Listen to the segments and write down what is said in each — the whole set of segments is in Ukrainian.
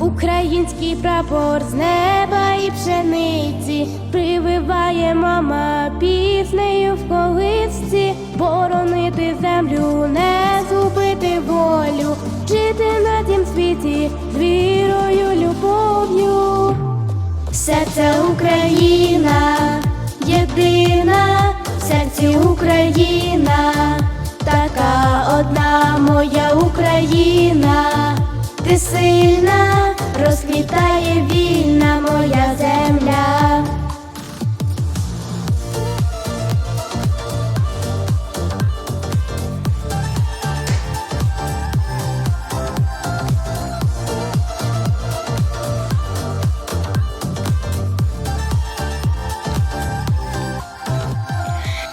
Український прапор з неба і пшениці прививає мама піснею в колисці, боронити землю, не згубити волю, жити на тім світі з вірою, любов'ю. Серце Україна, єдина, в серці Україна, така одна моя Україна,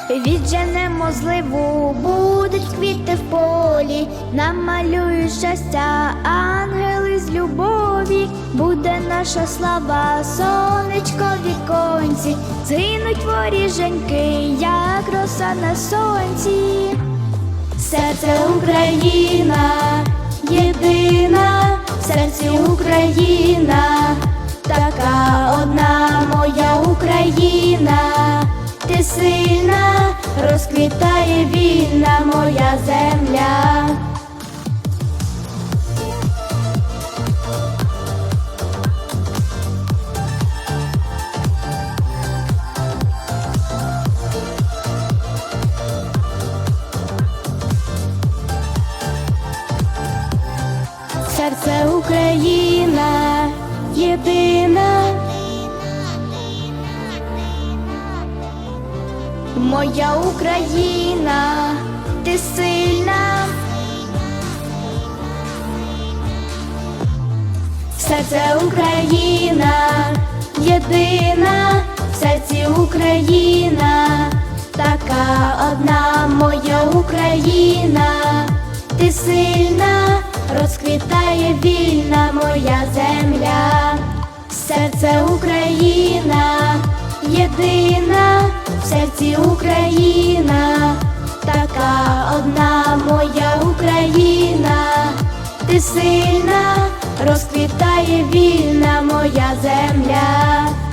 Відженемо зливу, будуть квіти в полі, намалюють щастя, ангели з любові, буде наша слава, сонечко в віконці, згинуть воріженьки, як роса на сонці. Серце Україна, єдина, в серці Україна, розквітає вільна моя земля. Серце Україна, єдина. Моя Україна, ти сильна, Серце Україна, єдина, в серці Україна, така одна моя Україна, ти сильна, розквітає вільна моя земля, серце Україна, в серці Україна, така одна моя Україна, ти сильна, розквітає вільна моя земля.